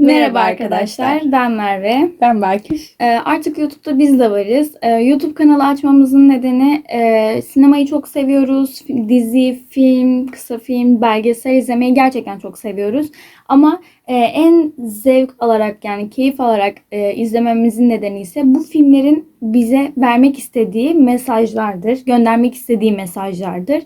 Merhaba arkadaşlar, ben Merve. Ben Berkiş. Ee, artık YouTube'da biz de varız. Ee, YouTube kanalı açmamızın nedeni e, sinemayı çok seviyoruz. Dizi, film, kısa film, belgesel izlemeyi gerçekten çok seviyoruz. Ama e, en zevk alarak yani keyif alarak e, izlememizin nedeni ise bu filmlerin bize vermek istediği mesajlardır, göndermek istediği mesajlardır.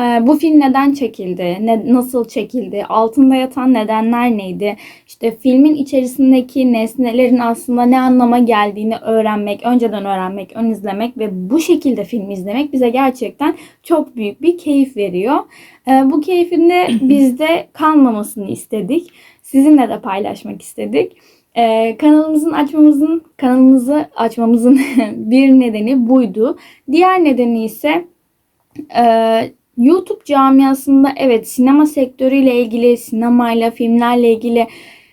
Ee, Bu film neden çekildi? Ne, nasıl çekildi? Altında yatan nedenler neydi? İşte filmin içerisindeki nesnelerin aslında ne anlama geldiğini öğrenmek, önceden öğrenmek, ön izlemek ve bu şekilde film izlemek bize gerçekten çok büyük bir keyif veriyor. Ee, Bu keyfin de bizde kalmamasını istedik. Sizinle de paylaşmak istedik. Ee, kanalımızın açmamızın kanalımızı açmamızın bir nedeni buydu. Diğer nedeni ise e, YouTube camiasında evet sinema sektörüyle ilgili, sinemayla, filmlerle ilgili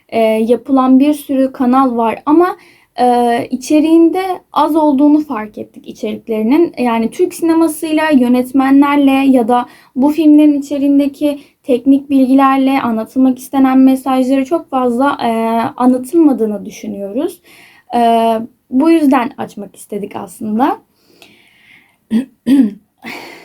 e, yapılan bir sürü kanal var ama e, içeriğinde az olduğunu fark ettik içeriklerinin. Yani Türk sinemasıyla, yönetmenlerle ya da bu filmlerin içeriğindeki teknik bilgilerle anlatılmak istenen mesajları çok fazla e, anlatılmadığını düşünüyoruz. E, bu yüzden açmak istedik aslında.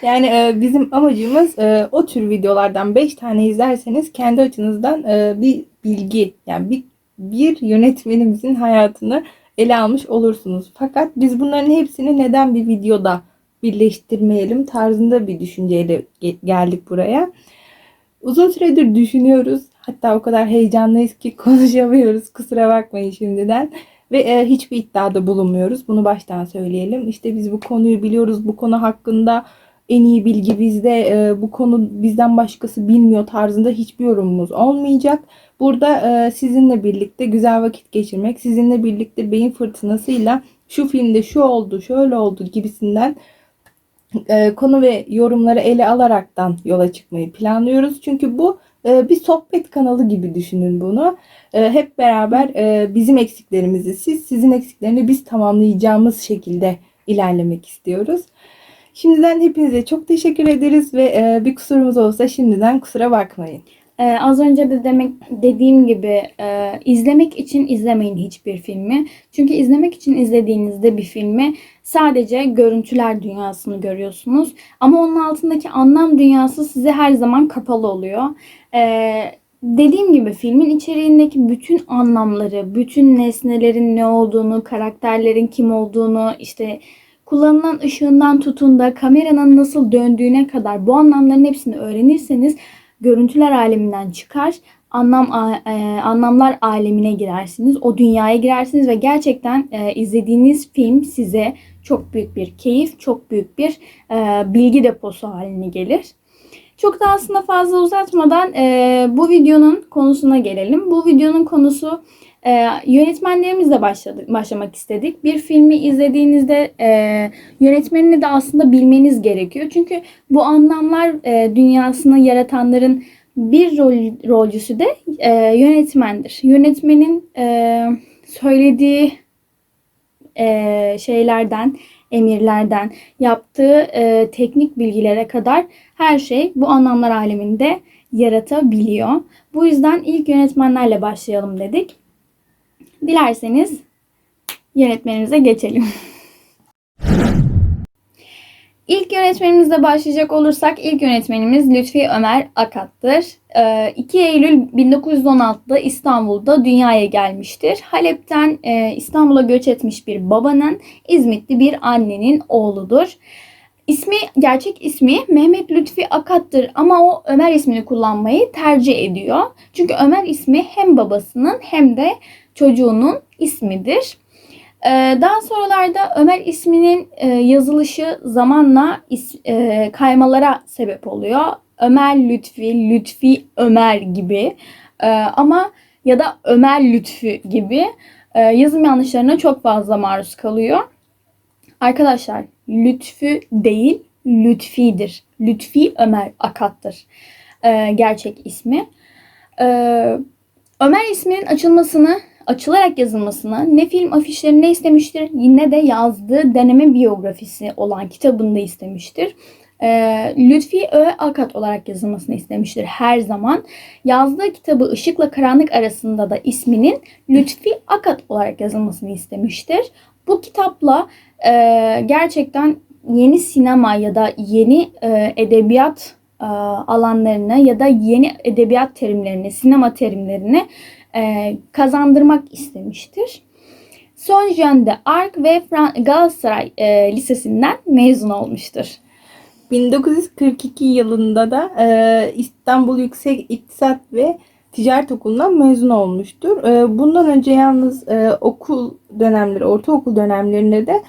Yani e, bizim amacımız e, o tür videolardan 5 tane izlerseniz kendi açınızdan e, bir bilgi yani bir, bir yönetmenimizin hayatını ele almış olursunuz. Fakat biz bunların hepsini neden bir videoda birleştirmeyelim tarzında bir düşünceyle ge- geldik buraya. Uzun süredir düşünüyoruz. Hatta o kadar heyecanlıyız ki konuşamıyoruz. Kusura bakmayın şimdiden. Ve e, hiçbir iddiada bulunmuyoruz. Bunu baştan söyleyelim. İşte biz bu konuyu biliyoruz. Bu konu hakkında en iyi bilgi bizde. e, bu konu bizden başkası bilmiyor tarzında hiçbir yorumumuz olmayacak. Burada e, sizinle birlikte güzel vakit geçirmek, sizinle birlikte beyin fırtınasıyla şu filmde şu oldu, şöyle oldu gibisinden e, konu ve yorumları ele alaraktan yola çıkmayı planlıyoruz. Çünkü bu e, bir sohbet kanalı gibi düşünün bunu. E, hep beraber e, bizim eksiklerimizi siz, sizin eksiklerini biz tamamlayacağımız şekilde ilerlemek istiyoruz. Şimdiden hepinize çok teşekkür ederiz ve e, bir kusurumuz olsa şimdiden kusura bakmayın. Ee, az önce de demek dediğim gibi e, izlemek için izlemeyin hiçbir filmi. Çünkü izlemek için izlediğinizde bir filmi sadece görüntüler dünyasını görüyorsunuz. Ama onun altındaki anlam dünyası size her zaman kapalı oluyor. Ee, dediğim gibi filmin içeriğindeki bütün anlamları, bütün nesnelerin ne olduğunu, karakterlerin kim olduğunu, işte kullanılan ışığından tutun da kameranın nasıl döndüğüne kadar bu anlamların hepsini öğrenirseniz görüntüler aleminden çıkar, anlam e, anlamlar alemine girersiniz. O dünyaya girersiniz ve gerçekten e, izlediğiniz film size çok büyük bir keyif, çok büyük bir e, bilgi deposu haline gelir. Çok da aslında fazla uzatmadan e, bu videonun konusuna gelelim. Bu videonun konusu e, yönetmenlerimizle başladık, başlamak istedik. Bir filmi izlediğinizde e, yönetmenini de aslında bilmeniz gerekiyor. Çünkü bu anlamlar e, dünyasını yaratanların bir rol, rolcüsü de e, yönetmendir. Yönetmenin e, söylediği e, şeylerden, emirlerden, yaptığı e, teknik bilgilere kadar her şey bu anlamlar aleminde yaratabiliyor. Bu yüzden ilk yönetmenlerle başlayalım dedik. Dilerseniz yönetmenimize geçelim. İlk yönetmenimizle başlayacak olursak ilk yönetmenimiz Lütfi Ömer Akat'tır. Ee, 2 Eylül 1916'da İstanbul'da dünyaya gelmiştir. Halep'ten e, İstanbul'a göç etmiş bir babanın İzmitli bir annenin oğludur. İsmi, gerçek ismi Mehmet Lütfi Akat'tır ama o Ömer ismini kullanmayı tercih ediyor. Çünkü Ömer ismi hem babasının hem de çocuğunun ismidir. Ee, Daha sonralarda Ömer isminin e, yazılışı zamanla e, kaymalara sebep oluyor. Ömer Lütfi, Lütfi Ömer gibi Ee, ama ya da Ömer Lütfü gibi e, yazım yanlışlarına çok fazla maruz kalıyor. Arkadaşlar Lütfü değil Lütfi'dir. Lütfi Ömer Akat'tır e, gerçek ismi. Ee, Ömer isminin açılmasını, açılarak yazılmasını ne film afişlerinde istemiştir ne de yazdığı deneme biyografisi olan kitabında istemiştir. e, Lütfi Ö. Akat olarak yazılmasını istemiştir her zaman. Yazdığı kitabı Işıkla Karanlık arasında da isminin Lütfi Akat olarak yazılmasını istemiştir. Bu kitapla e, gerçekten yeni sinema ya da yeni e, edebiyat e, alanlarını ya da yeni edebiyat terimlerini, sinema terimlerini e, kazandırmak istemiştir. Son jönde Ark ve Fran- Galatasaray e, Lisesi'nden mezun olmuştur. 1942 yılında da e, İstanbul Yüksek İktisat ve Ticaret Okulu'ndan mezun olmuştur. E, bundan önce yalnız e, okul dönemleri, ortaokul dönemlerinde de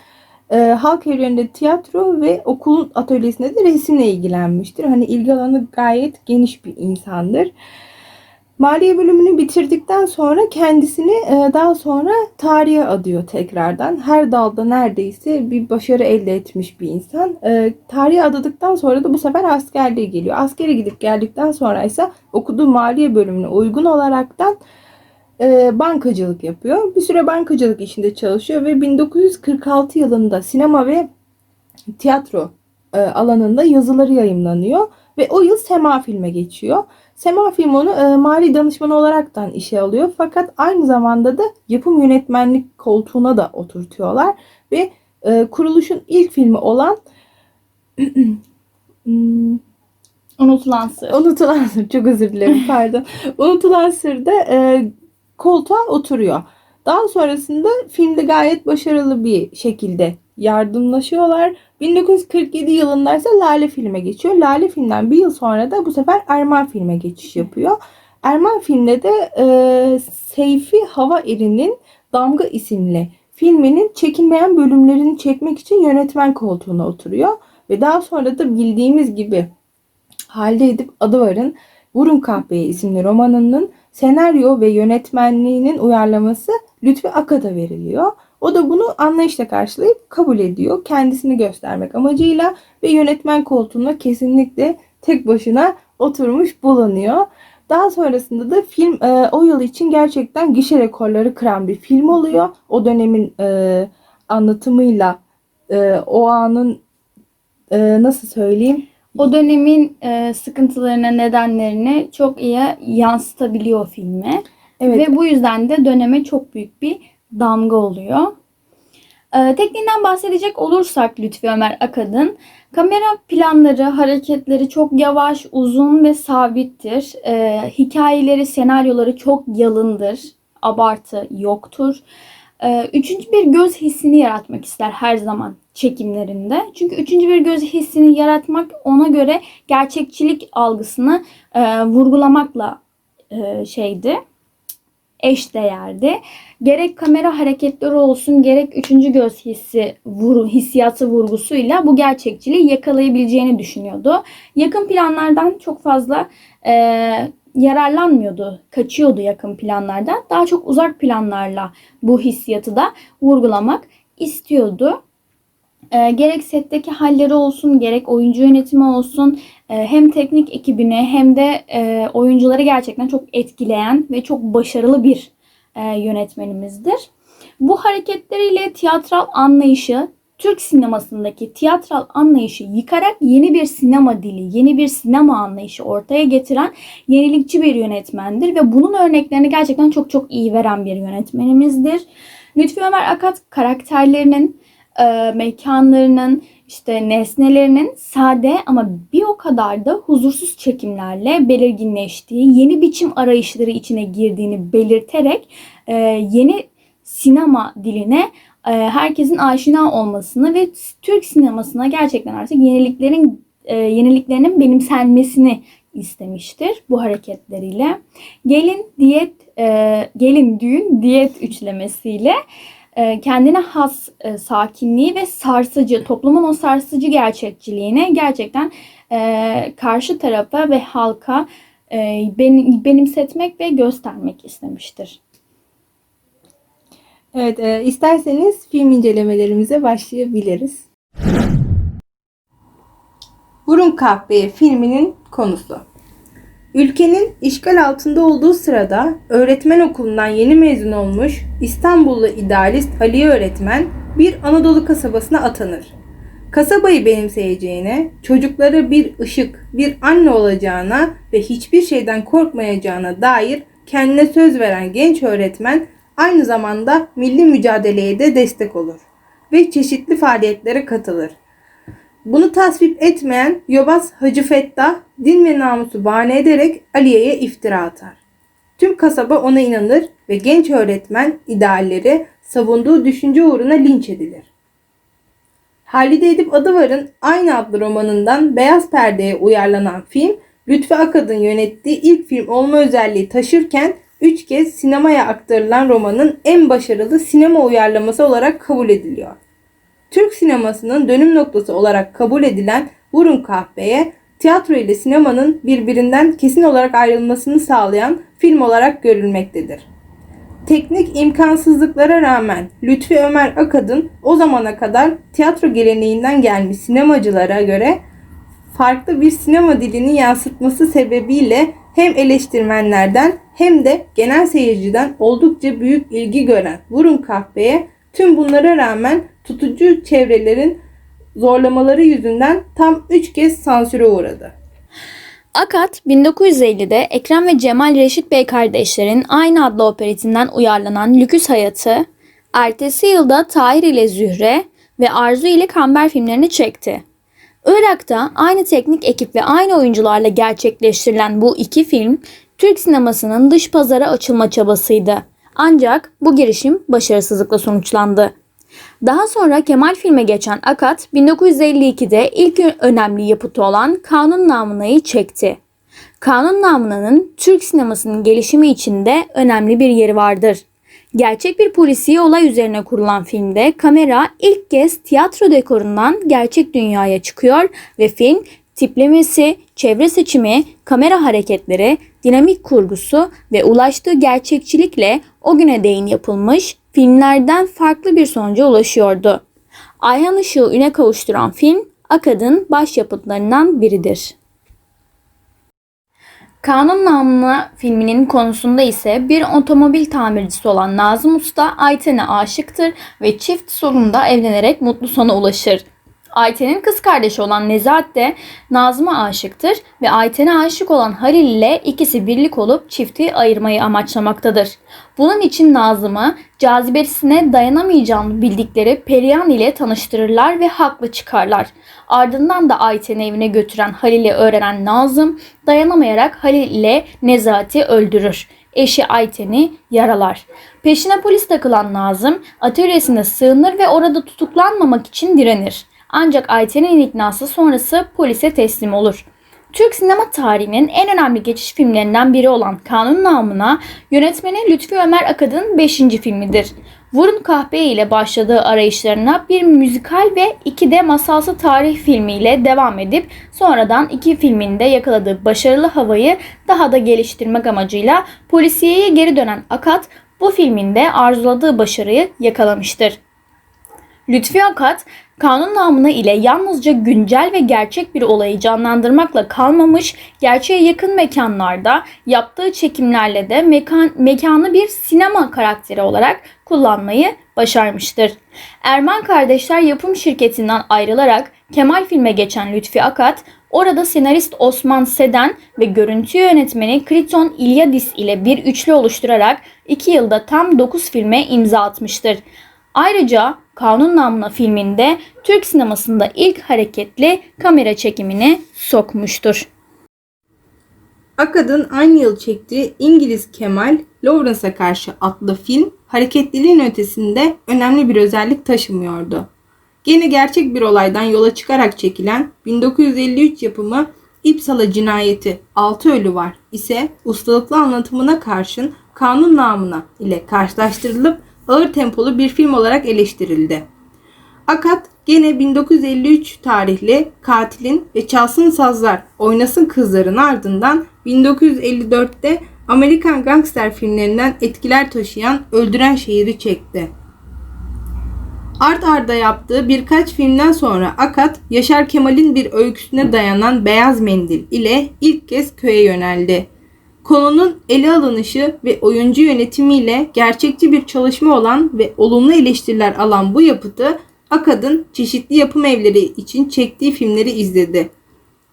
e, halk evlerinde tiyatro ve okulun atölyesinde de resimle ilgilenmiştir. Hani ilgi alanı gayet geniş bir insandır. Maliye bölümünü bitirdikten sonra kendisini e, daha sonra tarihe adıyor tekrardan. Her dalda neredeyse bir başarı elde etmiş bir insan. E, Tarihe adadıktan sonra da bu sefer askerliğe geliyor. Askere gidip geldikten sonra ise okuduğu maliye bölümüne uygun olaraktan e, bankacılık yapıyor. Bir süre bankacılık işinde çalışıyor ve 1946 yılında sinema ve tiyatro alanında yazıları yayımlanıyor ve o yıl Sema filme geçiyor. Sema film onu e, mali danışmanı olaraktan işe alıyor fakat aynı zamanda da yapım yönetmenlik koltuğuna da oturtuyorlar ve e, kuruluşun ilk filmi olan Hmm, Unutulan Sır. Unutulan Sır çok özür dilerim pardon. Unutulan Sır'da e, koltuğa oturuyor. Daha sonrasında filmde gayet başarılı bir şekilde yardımlaşıyorlar. 1947 yılında ise Lale filme geçiyor. Lale filmden bir yıl sonra da bu sefer Erman filme geçiş yapıyor. Erman filmde de e, Seyfi Hava Eri'nin Damga isimli filminin çekilmeyen bölümlerini çekmek için yönetmen koltuğuna oturuyor. Ve daha sonra da bildiğimiz gibi Halide Edip Adıvar'ın Vurun Kahveye isimli romanının senaryo ve yönetmenliğinin uyarlaması Lütfi Akat'a veriliyor. O da bunu anlayışla karşılayıp kabul ediyor. Kendisini göstermek amacıyla ve yönetmen koltuğuna kesinlikle tek başına oturmuş bulunuyor. Daha sonrasında da film e, o yıl için gerçekten gişe rekorları kıran bir film oluyor. O dönemin e, anlatımıyla e, o anın e, nasıl söyleyeyim? O dönemin e, sıkıntılarına, nedenlerini çok iyi yansıtabiliyor filme. Evet. Ve bu yüzden de döneme çok büyük bir damga oluyor. E, tekniğinden bahsedecek olursak Lütfi Ömer Akad'ın kamera planları, hareketleri çok yavaş, uzun ve sabittir. E, hikayeleri, senaryoları çok yalındır. Abartı yoktur. E, üçüncü bir göz hissini yaratmak ister her zaman çekimlerinde. Çünkü üçüncü bir göz hissini yaratmak ona göre gerçekçilik algısını e, vurgulamakla e, şeydi eş değerdi. Gerek kamera hareketleri olsun gerek üçüncü göz hissi vuru, hissiyatı vurgusuyla bu gerçekçiliği yakalayabileceğini düşünüyordu. Yakın planlardan çok fazla e, yararlanmıyordu, kaçıyordu yakın planlardan. Daha çok uzak planlarla bu hissiyatı da vurgulamak istiyordu. E, gerek setteki halleri olsun, gerek oyuncu yönetimi olsun, hem teknik ekibini hem de e, oyuncuları gerçekten çok etkileyen ve çok başarılı bir e, yönetmenimizdir. Bu hareketleriyle tiyatral anlayışı, Türk sinemasındaki tiyatral anlayışı yıkarak yeni bir sinema dili, yeni bir sinema anlayışı ortaya getiren yenilikçi bir yönetmendir ve bunun örneklerini gerçekten çok çok iyi veren bir yönetmenimizdir. Lütfi Ömer Akat karakterlerinin, e, mekanlarının, işte nesnelerinin sade ama bir o kadar da huzursuz çekimlerle belirginleştiği, yeni biçim arayışları içine girdiğini belirterek e, yeni sinema diline e, herkesin aşina olmasını ve Türk sinemasına gerçekten artık yeniliklerin e, yeniliklerinin benimsenmesini istemiştir bu hareketleriyle. Gelin diyet, e, gelin düğün diyet üçlemesiyle kendine has e, sakinliği ve sarsıcı, toplumun o sarsıcı gerçekçiliğine gerçekten e, karşı tarafa ve halka e, ben- benimsetmek ve göstermek istemiştir. Evet, e, isterseniz film incelemelerimize başlayabiliriz. Vurun Kahveye filminin konusu. Ülkenin işgal altında olduğu sırada öğretmen okulundan yeni mezun olmuş İstanbullu idealist Ali öğretmen bir Anadolu kasabasına atanır. kasabayı benimseyeceğine, çocuklara bir ışık, bir anne olacağına ve hiçbir şeyden korkmayacağına dair kendine söz veren genç öğretmen aynı zamanda milli mücadeleye de destek olur ve çeşitli faaliyetlere katılır. Bunu tasvip etmeyen Yobaz Hacı Fettah din ve namusu bahane ederek Aliye'ye iftira atar. Tüm kasaba ona inanır ve genç öğretmen idealleri savunduğu düşünce uğruna linç edilir. Halide Edip Adıvar'ın aynı adlı romanından Beyaz Perde'ye uyarlanan film, Lütfi Akad'ın yönettiği ilk film olma özelliği taşırken 3 kez sinemaya aktarılan romanın en başarılı sinema uyarlaması olarak kabul ediliyor. Türk sinemasının dönüm noktası olarak kabul edilen Vurun Kahveye, tiyatro ile sinemanın birbirinden kesin olarak ayrılmasını sağlayan film olarak görülmektedir. Teknik imkansızlıklara rağmen Lütfi Ömer Akad'ın o zamana kadar tiyatro geleneğinden gelmiş sinemacılara göre farklı bir sinema dilini yansıtması sebebiyle hem eleştirmenlerden hem de genel seyirciden oldukça büyük ilgi gören Vurun Kahveye tüm bunlara rağmen tutucu çevrelerin zorlamaları yüzünden tam 3 kez sansüre uğradı. Akat 1950'de Ekrem ve Cemal Reşit Bey kardeşlerin aynı adlı operetinden uyarlanan Lüküs Hayatı, ertesi yılda Tahir ile Zühre ve Arzu ile Kamber filmlerini çekti. Irak'ta aynı teknik ekip ve aynı oyuncularla gerçekleştirilen bu iki film Türk sinemasının dış pazara açılma çabasıydı. Ancak bu girişim başarısızlıkla sonuçlandı. Daha sonra Kemal filme geçen Akat 1952'de ilk önemli yapıtı olan Kanun Namına'yı çekti. Kanun Namına'nın Türk sinemasının gelişimi içinde önemli bir yeri vardır. Gerçek bir polisiye olay üzerine kurulan filmde kamera ilk kez tiyatro dekorundan gerçek dünyaya çıkıyor ve film tiplemesi, çevre seçimi, kamera hareketleri, dinamik kurgusu ve ulaştığı gerçekçilikle o güne değin yapılmış filmlerden farklı bir sonuca ulaşıyordu. Ayhan Işık'ı üne kavuşturan film Akad'ın başyapıtlarından biridir. Kanun Namına filminin konusunda ise bir otomobil tamircisi olan Nazım Usta Ayten'e aşıktır ve çift sonunda evlenerek mutlu sona ulaşır. Ayten'in kız kardeşi olan Nezahat de Nazım'a aşıktır ve Ayten'e aşık olan Halil ile ikisi birlik olup çifti ayırmayı amaçlamaktadır. Bunun için Nazım'ı cazibesine dayanamayacağını bildikleri Perihan ile tanıştırırlar ve haklı çıkarlar. Ardından da Ayten'i evine götüren Halil'i öğrenen Nazım dayanamayarak Halil ile Nezahat'i öldürür eşi Ayten'i yaralar. Peşine polis takılan Nazım atölyesine sığınır ve orada tutuklanmamak için direnir. Ancak Ayten'in iknası sonrası polise teslim olur. Türk sinema tarihinin en önemli geçiş filmlerinden biri olan Kanun Namına yönetmeni Lütfi Ömer Akad'ın 5. filmidir. Vurun Kahpe ile başladığı arayışlarına bir müzikal ve iki de masalsı tarih filmiyle devam edip sonradan iki filminde yakaladığı başarılı havayı daha da geliştirmek amacıyla polisiyeye geri dönen Akat bu filminde arzuladığı başarıyı yakalamıştır. Lütfi Akat, kanun namına ile yalnızca güncel ve gerçek bir olayı canlandırmakla kalmamış, gerçeğe yakın mekanlarda yaptığı çekimlerle de mekan, mekanı bir sinema karakteri olarak kullanmayı başarmıştır. Erman kardeşler yapım şirketinden ayrılarak Kemal filme geçen Lütfi Akat, orada senarist Osman Seden ve görüntü yönetmeni Kriton İlyadis ile bir üçlü oluşturarak 2 yılda tam 9 filme imza atmıştır. Ayrıca Kanun Namına filminde Türk sinemasında ilk hareketli kamera çekimini sokmuştur. Akad'ın aynı yıl çektiği İngiliz Kemal Lawrence'a karşı adlı film hareketliliğin ötesinde önemli bir özellik taşımıyordu. Gene gerçek bir olaydan yola çıkarak çekilen 1953 yapımı İpsala cinayeti 6 ölü var ise ustalıklı anlatımına karşın kanun namına ile karşılaştırılıp ağır tempolu bir film olarak eleştirildi. Akat gene 1953 tarihli Katilin ve Çalsın Sazlar Oynasın Kızların ardından 1954'te Amerikan gangster filmlerinden etkiler taşıyan Öldüren Şehir'i çekti. Art arda yaptığı birkaç filmden sonra Akat, Yaşar Kemal'in bir öyküsüne dayanan Beyaz Mendil ile ilk kez köye yöneldi. Konunun ele alınışı ve oyuncu yönetimiyle gerçekçi bir çalışma olan ve olumlu eleştiriler alan bu yapıtı Akad'ın çeşitli yapım evleri için çektiği filmleri izledi.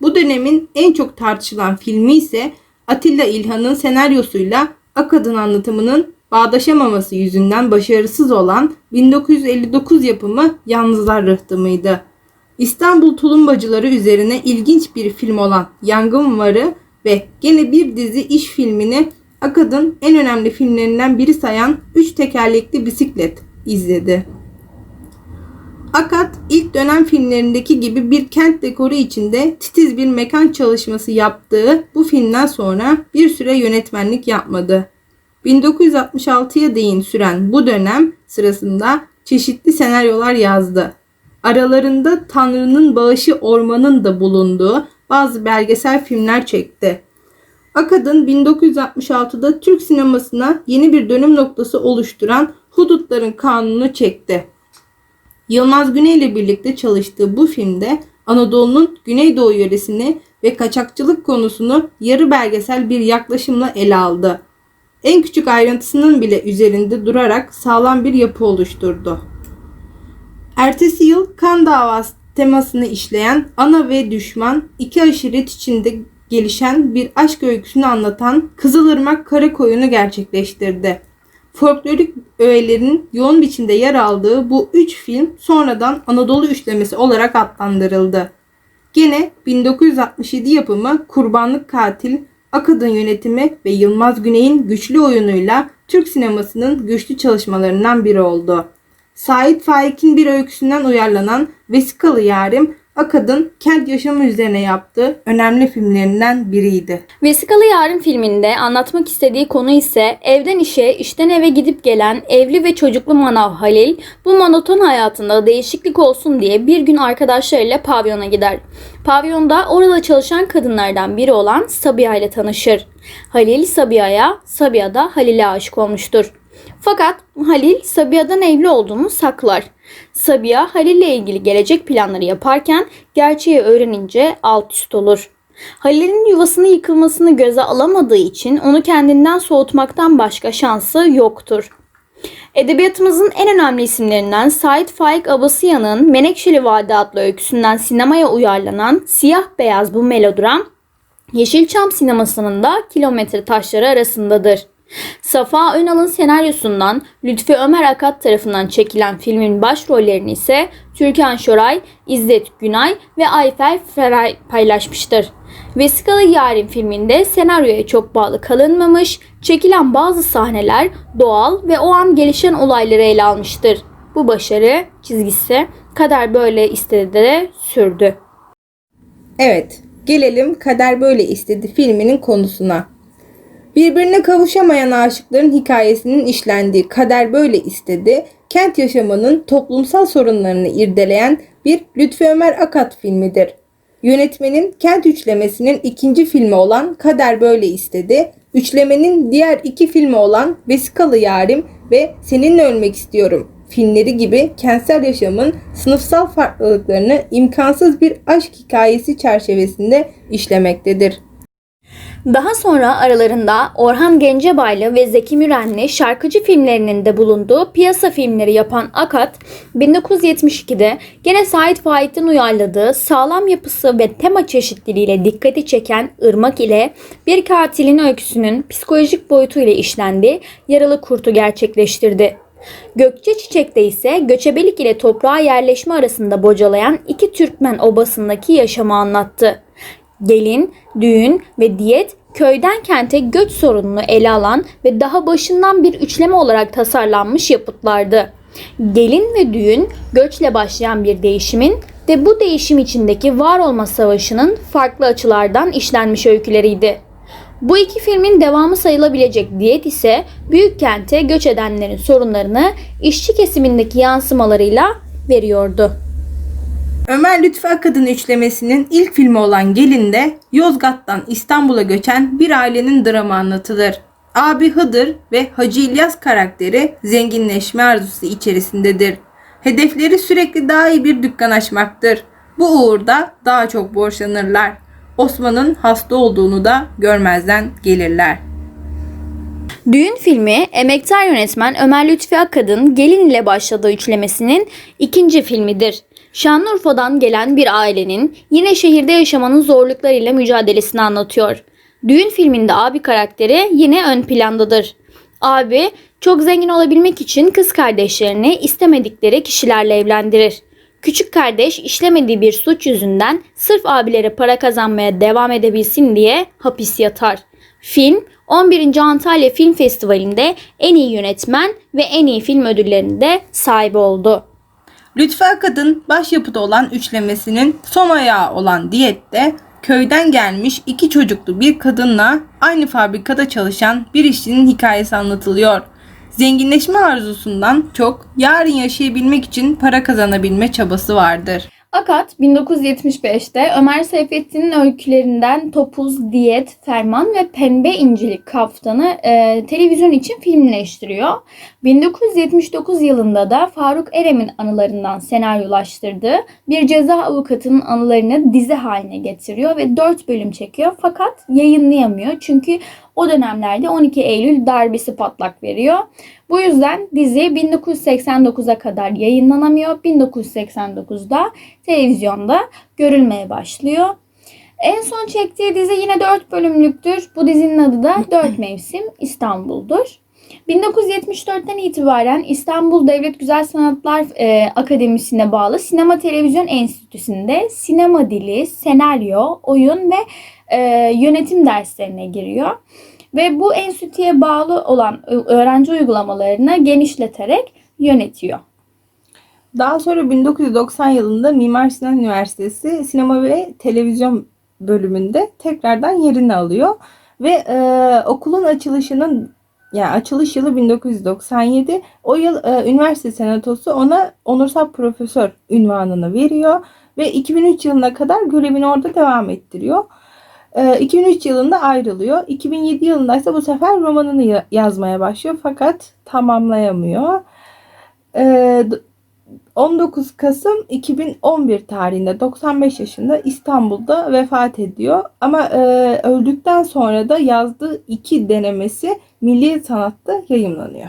Bu dönemin en çok tartışılan filmi ise Atilla İlhan'ın senaryosuyla Akad'ın anlatımının bağdaşamaması yüzünden başarısız olan 1959 yapımı Yalnızlar Rıhtımı'ydı. İstanbul Tulumbacıları üzerine ilginç bir film olan Yangın Varı ve gene bir dizi iş filmini Akad'ın en önemli filmlerinden biri sayan Üç Tekerlekli Bisiklet izledi. Akad ilk dönem filmlerindeki gibi bir kent dekoru içinde titiz bir mekan çalışması yaptığı bu filmden sonra bir süre yönetmenlik yapmadı. 1966'ya değin süren bu dönem sırasında çeşitli senaryolar yazdı. Aralarında Tanrı'nın bağışı ormanın da bulunduğu bazı belgesel filmler çekti. Akad'ın 1966'da Türk sinemasına yeni bir dönüm noktası oluşturan Hudutların Kanunu çekti. Yılmaz Güney ile birlikte çalıştığı bu filmde Anadolu'nun Güneydoğu yöresini ve kaçakçılık konusunu yarı belgesel bir yaklaşımla ele aldı. En küçük ayrıntısının bile üzerinde durarak sağlam bir yapı oluşturdu. Ertesi yıl kan davası temasını işleyen Ana ve Düşman iki aşiret içinde gelişen bir aşk öyküsünü anlatan Kızılırmak Karakoyun'u gerçekleştirdi. Folklorik öğelerin yoğun biçimde yer aldığı bu üç film sonradan Anadolu üçlemesi olarak adlandırıldı. Gene 1967 yapımı Kurbanlık Katil, Akad'ın yönetimi ve Yılmaz Güney'in güçlü oyunuyla Türk sinemasının güçlü çalışmalarından biri oldu. Sait Faik'in bir öyküsünden uyarlanan Vesikalı Yarim, Akad'ın kent yaşamı üzerine yaptığı önemli filmlerinden biriydi. Vesikalı Yarın filminde anlatmak istediği konu ise evden işe, işten eve gidip gelen evli ve çocuklu manav Halil bu monoton hayatında değişiklik olsun diye bir gün arkadaşlarıyla pavyona gider. Pavyonda orada çalışan kadınlardan biri olan Sabiha ile tanışır. Halil Sabiha'ya, Sabiha da Halil'e aşık olmuştur. Fakat Halil Sabiha'dan evli olduğunu saklar. Sabiha Halil ile ilgili gelecek planları yaparken gerçeği öğrenince alt üst olur. Halil'in yuvasının yıkılmasını göze alamadığı için onu kendinden soğutmaktan başka şansı yoktur. Edebiyatımızın en önemli isimlerinden Sait Faik Abasıyan'ın Menekşeli Vadi adlı öyküsünden sinemaya uyarlanan siyah beyaz bu melodram Yeşilçam sinemasının da kilometre taşları arasındadır. Safa Önal'ın senaryosundan Lütfi Ömer Akat tarafından çekilen filmin başrollerini ise Türkan Şoray, İzzet Günay ve Ayfer Feray paylaşmıştır. Vesikalı Yarim filminde senaryoya çok bağlı kalınmamış, çekilen bazı sahneler doğal ve o an gelişen olayları ele almıştır. Bu başarı çizgisi Kader Böyle istedi de sürdü. Evet, gelelim Kader Böyle İstedi filminin konusuna. Birbirine kavuşamayan aşıkların hikayesinin işlendiği Kader Böyle İstedi, kent yaşamının toplumsal sorunlarını irdeleyen bir Lütfi Ömer Akat filmidir. Yönetmenin kent üçlemesinin ikinci filmi olan Kader Böyle İstedi, üçlemenin diğer iki filmi olan Vesikalı Yarim ve Seninle Ölmek İstiyorum filmleri gibi kentsel yaşamın sınıfsal farklılıklarını imkansız bir aşk hikayesi çerçevesinde işlemektedir. Daha sonra aralarında Orhan Gencebaylı ve Zeki Mürenli şarkıcı filmlerinin de bulunduğu piyasa filmleri yapan Akat, 1972'de gene Sait Faik'ten uyarladığı sağlam yapısı ve tema çeşitliliğiyle dikkati çeken Irmak ile bir katilin öyküsünün psikolojik boyutuyla işlendiği Yaralı Kurt'u gerçekleştirdi. Gökçe Çiçek'te ise göçebelik ile toprağa yerleşme arasında bocalayan iki Türkmen obasındaki yaşamı anlattı. Gelin, düğün ve diyet köyden kente göç sorununu ele alan ve daha başından bir üçleme olarak tasarlanmış yapıtlardı. Gelin ve düğün göçle başlayan bir değişimin ve bu değişim içindeki var olma savaşının farklı açılardan işlenmiş öyküleriydi. Bu iki filmin devamı sayılabilecek Diyet ise büyük kente göç edenlerin sorunlarını işçi kesimindeki yansımalarıyla veriyordu. Ömer Lütfü Akad'ın üçlemesinin ilk filmi olan Gelin'de Yozgat'tan İstanbul'a göçen bir ailenin dramı anlatılır. Abi Hıdır ve Hacı İlyas karakteri zenginleşme arzusu içerisindedir. Hedefleri sürekli daha iyi bir dükkan açmaktır. Bu uğurda daha çok borçlanırlar. Osman'ın hasta olduğunu da görmezden gelirler. Düğün filmi emektar yönetmen Ömer Lütfi Akkad'ın Gelin ile başladığı üçlemesinin ikinci filmidir. Şanlıurfa'dan gelen bir ailenin yine şehirde yaşamanın zorluklarıyla mücadelesini anlatıyor. Düğün filminde abi karakteri yine ön plandadır. Abi çok zengin olabilmek için kız kardeşlerini istemedikleri kişilerle evlendirir. Küçük kardeş işlemediği bir suç yüzünden sırf abilere para kazanmaya devam edebilsin diye hapis yatar. Film 11. Antalya Film Festivali'nde en iyi yönetmen ve en iyi film ödüllerinde sahibi oldu. Lütfü Akad'ın başyapıtı olan üçlemesinin son ayağı olan Diyet'te köyden gelmiş iki çocuklu bir kadınla aynı fabrikada çalışan bir işçinin hikayesi anlatılıyor. Zenginleşme arzusundan çok yarın yaşayabilmek için para kazanabilme çabası vardır. Akat 1975'te Ömer Seyfettin'in öykülerinden Topuz, Diyet, Ferman ve Pembe İncilik Kaftanı e, televizyon için filmleştiriyor. 1979 yılında da Faruk Erem'in anılarından senaryolaştırdığı bir ceza avukatının anılarını dizi haline getiriyor ve 4 bölüm çekiyor fakat yayınlayamıyor çünkü o dönemlerde 12 Eylül darbesi patlak veriyor. Bu yüzden dizi 1989'a kadar yayınlanamıyor. 1989'da televizyonda görülmeye başlıyor. En son çektiği dizi yine 4 bölümlüktür. Bu dizinin adı da 4 Mevsim İstanbul'dur. 1974'ten itibaren İstanbul Devlet Güzel Sanatlar e, Akademisi'ne bağlı Sinema Televizyon Enstitüsü'nde sinema dili, senaryo, oyun ve e, yönetim derslerine giriyor. Ve bu enstitüye bağlı olan öğrenci uygulamalarını genişleterek yönetiyor. Daha sonra 1990 yılında Mimar Sinan Üniversitesi Sinema ve Televizyon bölümünde tekrardan yerini alıyor ve e, okulun açılışının yani açılış yılı 1997. O yıl e, üniversite senatosu ona onursal profesör ünvanını veriyor ve 2003 yılına kadar görevini orada devam ettiriyor. E, 2003 yılında ayrılıyor. 2007 yılında ise bu sefer romanını ya- yazmaya başlıyor fakat tamamlayamıyor. E, d- 19 Kasım 2011 tarihinde 95 yaşında İstanbul'da vefat ediyor. Ama e, öldükten sonra da yazdığı iki denemesi Milli Sanat'ta yayımlanıyor.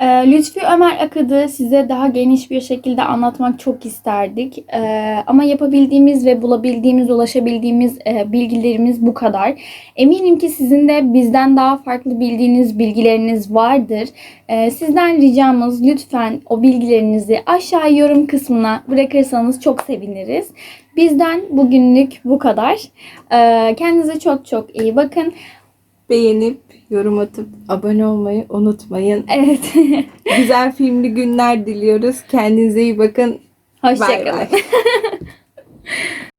Ee, Lütfi Ömer Akad'ı size daha geniş bir şekilde anlatmak çok isterdik. Ee, ama yapabildiğimiz ve bulabildiğimiz, ulaşabildiğimiz e, bilgilerimiz bu kadar. Eminim ki sizin de bizden daha farklı bildiğiniz bilgileriniz vardır. Ee, sizden ricamız lütfen o bilgilerinizi aşağı yorum kısmına bırakırsanız çok seviniriz. Bizden bugünlük bu kadar. Kendinize çok çok iyi bakın. Beğenip, yorum atıp, abone olmayı unutmayın. Evet. Güzel filmli günler diliyoruz. Kendinize iyi bakın. Hoşçakalın.